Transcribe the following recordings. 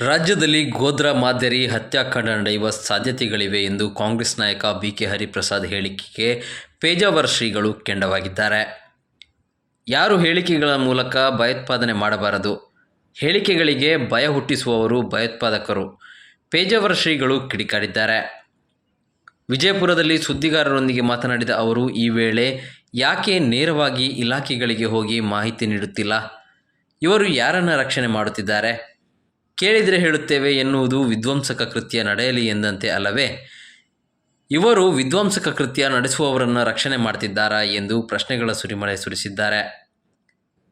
ರಾಜ್ಯದಲ್ಲಿ ಗೋದ್ರ ಮಾದರಿ ಹತ್ಯಾಕಾಂಡ ನಡೆಯುವ ಸಾಧ್ಯತೆಗಳಿವೆ ಎಂದು ಕಾಂಗ್ರೆಸ್ ನಾಯಕ ಬಿ ಕೆ ಹರಿಪ್ರಸಾದ್ ಹೇಳಿಕೆಗೆ ಪೇಜಾವರ ಶ್ರೀಗಳು ಕೆಂಡವಾಗಿದ್ದಾರೆ. ಯಾರು ಹೇಳಿಕೆಗಳ ಮೂಲಕ ಭಯೋತ್ಪಾದನೆ ಮಾಡಬಾರದು? ಹೇಳಿಕೆಗಳಿಗೆ ಭಯ ಹುಟ್ಟಿಸುವವರು ಭಯೋತ್ಪಾದಕರು. ಪೇಜಾವರ ಶ್ರೀಗಳು ಕಿಡಿಕಾರಿದ್ದಾರೆ. ವಿಜಯಪುರದಲ್ಲಿ ಸುದ್ದಿಗಾರರೊಂದಿಗೆ ಮಾತನಾಡಿದ ಅವರು, ಈ ವೇಳೆ ಯಾಕೆ ನೇರವಾಗಿ ಇಲಾಖೆಗಳಿಗೆ ಹೋಗಿ ಮಾಹಿತಿ ನೀಡುತ್ತಿಲ್ಲ? ಇವರು ಯಾರನ್ನು ರಕ್ಷಣೆ ಮಾಡುತ್ತಿದ್ದಾರೆ? ಕೇಳಿದರೆ ಹೇಳುತ್ತೇವೆ ಎನ್ನುವುದು ವಿಧ್ವಂಸಕ ಕೃತ್ಯ ನಡೆಯಲಿ ಎಂದಂತೆ ಅಲ್ಲವೇ? ಇವರು ವಿಧ್ವಂಸಕ ಕೃತ್ಯ ನಡೆಸುವವರನ್ನು ರಕ್ಷಣೆ ಮಾಡ್ತಿದ್ದಾರಾ ಎಂದು ಪ್ರಶ್ನೆಗಳ ಸುರಿಮಳೆ ಸುರಿಸಿದ್ದಾರೆ.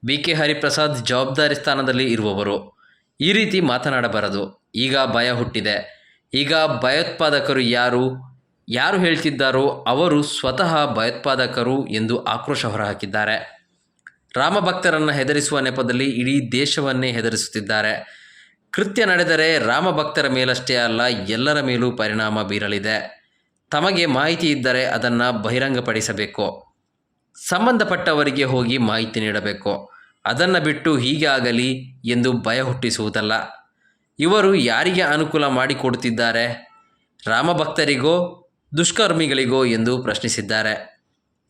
ಬಿ ಕೆ ಹರಿಪ್ರಸಾದ್ ಜವಾಬ್ದಾರಿ ಸ್ಥಾನದಲ್ಲಿ ಇರುವವರು. ಈ ರೀತಿ ಮಾತನಾಡಬಾರದು. ಈಗ ಭಯ ಹುಟ್ಟಿದೆ. ಈಗ ಭಯೋತ್ಪಾದಕರು ಯಾರು? ಯಾರು ಹೇಳ್ತಿದ್ದಾರೋ ಅವರು ಸ್ವತಃ ಭಯೋತ್ಪಾದಕರು ಎಂದು ಆಕ್ರೋಶ ಹೊರಹಾಕಿದ್ದಾರೆ. ರಾಮಭಕ್ತರನ್ನು ಹೆದರಿಸುವ ನೆಪದಲ್ಲಿ ಇಡೀ ದೇಶವನ್ನೇ ಹೆದರಿಸುತ್ತಿದ್ದಾರೆ. ಕೃತ್ಯ ನಡೆದರೆ ರಾಮಭಕ್ತರ ಮೇಲಷ್ಟೇ ಅಲ್ಲ, ಎಲ್ಲರ ಮೇಲೂ ಪರಿಣಾಮ ಬೀರಲಿದೆ. ತಮಗೆ ಮಾಹಿತಿ ಇದ್ದರೆ ಅದನ್ನು ಬಹಿರಂಗಪಡಿಸಬೇಕು. ಸಂಬಂಧಪಟ್ಟವರಿಗೆ ಹೋಗಿ ಮಾಹಿತಿ ನೀಡಬೇಕು. ಅದನ್ನು ಬಿಟ್ಟು ಹೀಗೆ ಆಗಲಿ ಎಂದು ಭಯ ಹುಟ್ಟಿಸುವುದಲ್ಲ. ಇವರು ಯಾರಿಗೆ ಅನುಕೂಲ ಮಾಡಿಕೊಡುತ್ತಿದ್ದಾರೆ? ರಾಮಭಕ್ತರಿಗೋ ದುಷ್ಕರ್ಮಿಗಳಿಗೋ ಎಂದು ಪ್ರಶ್ನಿಸಿದ್ದಾರೆ.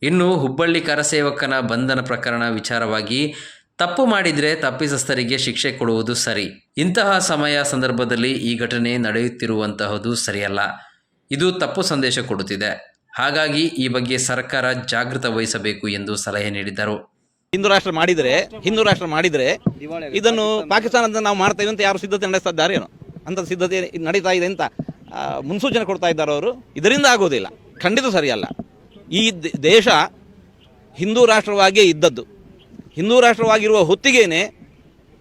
ಇನ್ನು ಹುಬ್ಬಳ್ಳಿ ಕರಸೇವಕನ ಬಂಧನ ಪ್ರಕರಣ ವಿಚಾರವಾಗಿ ತಪ್ಪು ಮಾಡಿದರೆ ತಪ್ಪಿಸಸ್ಥರಿಗೆ ಶಿಕ್ಷೆ ಕೊಡುವುದು ಸರಿ. ಇಂತಹ ಸಮಯ ಸಂದರ್ಭದಲ್ಲಿ ಈ ಘಟನೆ ನಡೆಯುತ್ತಿರುವಂತಹದು ಸರಿಯಲ್ಲ. ಇದು ತಪ್ಪು ಸಂದೇಶ ಕೊಡುತ್ತಿದೆ. ಹಾಗಾಗಿ ಈ ಬಗ್ಗೆ ಸರ್ಕಾರ ಜಾಗೃತ ವಹಿಸಬೇಕು ಎಂದು ಸಲಹೆ ನೀಡಿದರು ಹಿಂದೂ ರಾಷ್ಟ್ರ ಮಾಡಿದರೆ, ಹಿಂದೂ ರಾಷ್ಟ್ರ ಮಾಡಿದರೆ ಇದನ್ನು ಪಾಕಿಸ್ತಾನದ ನಾವು ಮಾಡ್ತಾ ಅಂತ ಯಾರು ಸಿದ್ಧತೆ ನಡೆಸ್ತಾ ಇದ್ದಾರೆ ಏನೋ ಅಂತ ಸಿದ್ಧತೆ ನಡೀತಾ ಇದೆ ಅಂತ ಮುನ್ಸೂಚನೆ ಕೊಡ್ತಾ ಇದ್ದಾರೆ ಅವರು. ಇದರಿಂದ ಆಗೋದಿಲ್ಲ. ಖಂಡಿತ ಸರಿಯಲ್ಲ. ಈ ದೇಶ ಹಿಂದೂ ರಾಷ್ಟ್ರವಾಗಿಯೇ ಇದ್ದದ್ದು. ಹಿಂದೂ ರಾಷ್ಟ್ರವಾಗಿರುವ ಹೊತ್ತಿಗೆನೆ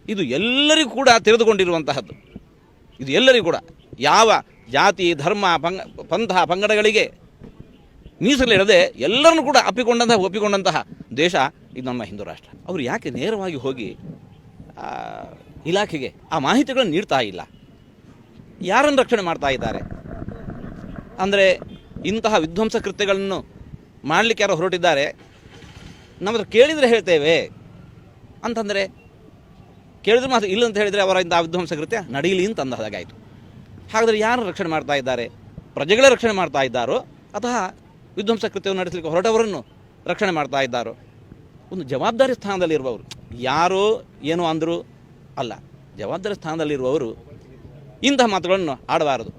ಇದು ಎಲ್ಲರಿಗೂ ಕೂಡ ತೆರೆದುಕೊಂಡಿರುವಂತಹದ್ದು. ಇದು ಎಲ್ಲರಿಗೂ ಕೂಡ. ಯಾವ ಜಾತಿ, ಧರ್ಮ, ಪಂಗ, ಪಂಥ, ಪಂಗಡಗಳಿಗೆ ಮೀಸಲಿಡದೆ ಎಲ್ಲರನ್ನು ಕೂಡ ಅಪ್ಪಿಕೊಂಡಂತಹ, ಒಪ್ಪಿಕೊಂಡಂತಹ ದೇಶ ಇದು ನಮ್ಮ ಹಿಂದೂ ರಾಷ್ಟ್ರ ಅವರು ಯಾಕೆ ನೇರವಾಗಿ ಹೋಗಿ ಇಲಾಖೆಗೆ ಆ ಮಾಹಿತಿಗಳನ್ನು ನೀಡ್ತಾ ಇಲ್ಲ? ಯಾರನ್ನು ರಕ್ಷಣೆ ಮಾಡ್ತಾ ಇದ್ದಾರೆ? ಅಂದರೆ ಇಂತಹ ವಿಧ್ವಂಸ ಕೃತ್ಯಗಳನ್ನು ಮಾಡಲಿಕ್ಕೆ ಯಾರು ಹೊರಟಿದ್ದಾರೆ? ನಮ್ಮ ಹತ್ರ ಕೇಳಿದರೆ ಹೇಳ್ತೇವೆ. ಅಂತಂದರೆ ಕೇಳಿದ್ರೆ ಮಾತ್ರ ಇಲ್ಲ ಅಂತ ಹೇಳಿದರೆ ಅವರ ಇಂಥ ವಿಧ್ವಂಸ ಕೃತ್ಯ ನಡೀಲಿ ಅಂತ ಅಂದ ಹಾಗಾಯಿತು. ಹಾಗಾದರೆ ಯಾರು ರಕ್ಷಣೆ ಮಾಡ್ತಾ ಇದ್ದಾರೆ? ಪ್ರಜೆಗಳೇ ರಕ್ಷಣೆ ಮಾಡ್ತಾ ಇದ್ದಾರೋ? ಅಥವಾ ವಿಧ್ವಂಸ ಕೃತ್ಯವನ್ನು ನಡೆಸಲಿಕ್ಕೆ ಹೊರಟವರನ್ನು ರಕ್ಷಣೆ ಮಾಡ್ತಾ ಇದ್ದಾರೋ? ಒಂದು ಜವಾಬ್ದಾರಿ ಸ್ಥಾನದಲ್ಲಿರುವವರು ಯಾರೋ ಏನೋ ಅಂದರೂ ಅಲ್ಲ, ಜವಾಬ್ದಾರಿ ಸ್ಥಾನದಲ್ಲಿರುವವರು ಇಂತಹ ಮಾತುಗಳನ್ನು ಆಡಬಾರದು.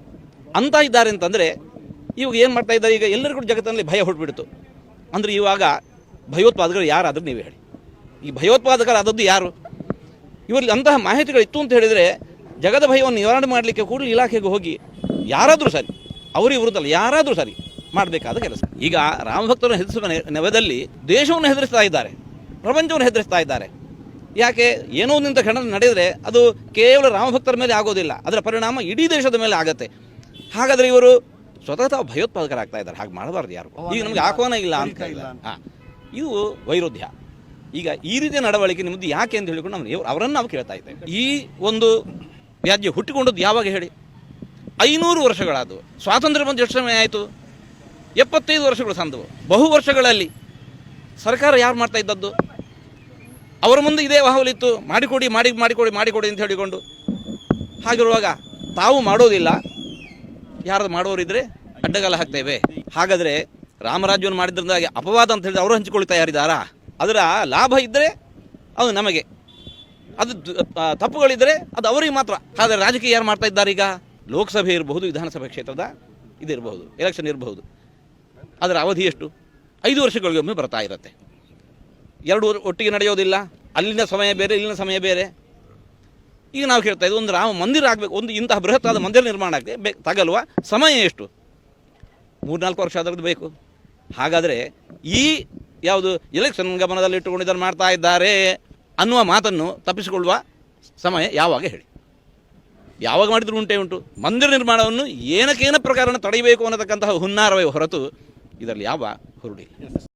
ಅಂತ ಇದ್ದಾರೆ ಅಂತಂದರೆ, ಇವಾಗ ಏನು ಮಾಡ್ತಾ ಇದ್ದಾರೆ? ಈಗ ಎಲ್ಲರಿಗೂ ಜಗತ್ತಿನಲ್ಲಿ ಭಯ ಹುಟ್ಬಿಡ್ತು. ಅಂದರೆ ಇವಾಗ ಭಯೋತ್ಪಾದಕರು ಯಾರಾದರೂ ನೀವು ಹೇಳಿ. ಈ ಭಯೋತ್ಪಾದಕರಾದದ್ದು ಯಾರು? ಇವರಲ್ಲಿ ಅಂತಹ ಮಾಹಿತಿಗಳಿತ್ತು ಅಂತ ಹೇಳಿದರೆ ಜಗದ ಭಯವನ್ನು ನಿವಾರಣೆ ಮಾಡಲಿಕ್ಕೆ ಕೂಡಲೇ ಇಲಾಖೆಗೆ ಹೋಗಿ ಯಾರಾದರೂ ಸರಿ ಅವರು ವಿರುದ್ಧಲ್ಲ ಯಾರಾದರೂ ಸರಿ ಮಾಡಬೇಕಾದ ಕೆಲಸ. ಈಗ ರಾಮಭಕ್ತರನ್ನು ಹೆದರಿಸುವ ನೆವದಲ್ಲಿ ದೇಶವನ್ನು ಹೆದರಿಸ್ತಾ ಇದ್ದಾರೆ ಪ್ರಪಂಚವನ್ನು ಹೆದರಿಸ್ತಾ ಇದ್ದಾರೆ. ಯಾಕೆ? ಏನೋ ನಿಂತ ಘಟನೆ ನಡೆದರೆ ಅದು ಕೇವಲ ರಾಮಭಕ್ತರ ಮೇಲೆ ಆಗೋದಿಲ್ಲ ಅದರ ಪರಿಣಾಮ ಇಡೀ ದೇಶದ ಮೇಲೆ ಆಗತ್ತೆ. ಹಾಗಾದರೆ ಇವರು ಸ್ವತಃ ತಾವು ಭಯೋತ್ಪಾದಕರಾಗ್ತಾ ಇದ್ದಾರೆ ಹಾಗೆ ಮಾಡಬಾರ್ದು ಯಾರು. ಈಗ ನಮಗೆ ಆಹ್ವಾನ ಇಲ್ಲ ಅಂತ ಇಲ್ಲ ಹಾಂ ಇದು ವೈರುಧ್ಯ. ಈಗ ಈ ರೀತಿಯ ನಡವಳಿಕೆ ನಿಮ್ಮದು ಯಾಕೆ ಅಂತ ಹೇಳಿಕೊಂಡು ನಾವು ಅವರನ್ನು ನಾವು ಕೇಳ್ತಾ ಇದ್ದೇವೆ. ಈ ಒಂದು ವ್ಯಾಜ್ಯ ಹುಟ್ಟಿಕೊಂಡದ್ದು ಯಾವಾಗ ಹೇಳಿ? ಐನೂರು ವರ್ಷಗಳಾದವು. ಸ್ವಾತಂತ್ರ್ಯ ಬಂದು ಎಷ್ಟು ಸಮಯ ಆಯಿತು? ಎಪ್ಪತ್ತೈದು ವರ್ಷಗಳು ಸಂದವು. ಬಹು ವರ್ಷಗಳಲ್ಲಿ ಸರ್ಕಾರ ಯಾರು ಮಾಡ್ತಾ ಇದ್ದದ್ದು? ಅವರ ಮುಂದೆ ಇದೇ ವಾಹವಲಿತ್ತು ಮಾಡಿಕೊಡಿ, ಮಾಡಿ, ಮಾಡಿಕೊಡಿ ಮಾಡಿಕೊಡಿ ಅಂತ ಹೇಳಿಕೊಂಡು. ಹಾಗಿರುವಾಗ ತಾವು ಮಾಡೋದಿಲ್ಲ. ಯಾರು ಮಾಡೋರಿದ್ರೆ ಅಡ್ಡಗಾಲ ಹಾಕ್ತೇವೆ. ಹಾಗಾದರೆ ರಾಮರಾಜ್ಯವನ್ನು ಮಾಡಿದ್ರಿಂದಾಗಿ ಅಪವಾದ ಅಂತ ಹೇಳಿದ್ರೆ ಅವರು ಹಂಚಿಕೊಳ್ತಾ ಯಾರಿದ್ದಾರಾ ಅದರ ಲಾಭ ಇದ್ದರೆ ಅದು ನಮಗೆ. ಅದು ತಪ್ಪುಗಳಿದ್ದರೆ ಅದು ಅವರಿಗೆ ಮಾತ್ರ. ಆದರೆ ರಾಜಕೀಯ ಯಾರು ಮಾಡ್ತಾ ಇದ್ದಾರೆ ಈಗ? ಲೋಕಸಭೆ ಇರಬಹುದು, ವಿಧಾನಸಭೆ ಕ್ಷೇತ್ರದ ಇದಿರಬಹುದು ಎಲೆಕ್ಷನ್ ಇರಬಹುದು. ಅದರ ಅವಧಿ ಎಷ್ಟು? ಐದು ವರ್ಷಗಳಿಗೊಮ್ಮೆ ಬರ್ತಾ ಇರುತ್ತೆ. ಎರಡು ಒಟ್ಟಿಗೆ ನಡೆಯೋದಿಲ್ಲ. ಅಲ್ಲಿನ ಸಮಯ ಬೇರೆ, ಇಲ್ಲಿನ ಸಮಯ ಬೇರೆ. ಈಗ ನಾವು ಕೇಳ್ತಾ ಇದ್ದೀವಿ ಒಂದು ರಾಮ ಮಂದಿರ ಆಗಬೇಕು, ಒಂದು ಇಂತಹ ಬೃಹತ್ತಾದ ಮಂದಿರ ನಿರ್ಮಾಣ ಆಗಿದೆ ಬೇ, ತಗಲ್ವ ಸಮಯ ಎಷ್ಟು? ಮೂರ್ನಾಲ್ಕು ವರ್ಷ ಆದ್ರದ್ದು ಬೇಕು. ಹಾಗಾದರೆ ಈ ಯಾವುದು ಎಲೆಕ್ಷನ್ ಗಮನದಲ್ಲಿ ಇಟ್ಟುಕೊಂಡು ಇದನ್ನು ಮಾಡ್ತಾ ಇದ್ದಾರೆ ಅನ್ನುವ ಮಾತನ್ನು ತಪ್ಪಿಸಿಕೊಳ್ಳುವ ಸಮಯ ಯಾವಾಗ ಹೇಳಿ? ಯಾವಾಗ ಮಾಡಿದ್ರು ಉಂಟೇ ಉಂಟು. ಮಂದಿರ ನಿರ್ಮಾಣವನ್ನು ಏನಕ್ಕೇನ ಪ್ರಕಾರನ ತಡೆಯಬೇಕು ಅನ್ನತಕ್ಕಂತಹ ಹುನ್ನಾರವೇ ಹೊರತು ಇದರಲ್ಲಿ ಯಾವ ಹುರುಳಿಲ್ಲ